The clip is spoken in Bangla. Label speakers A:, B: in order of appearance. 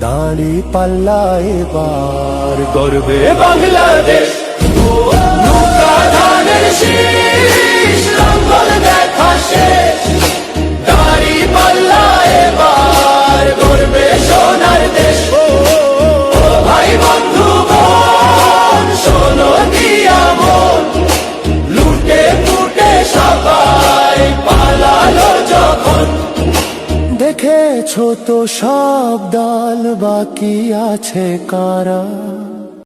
A: দাঁড়ি পাল্লা এবার করবে বাংলাদেশ! দেখেছ তো সব দল বাকি আছে কারা?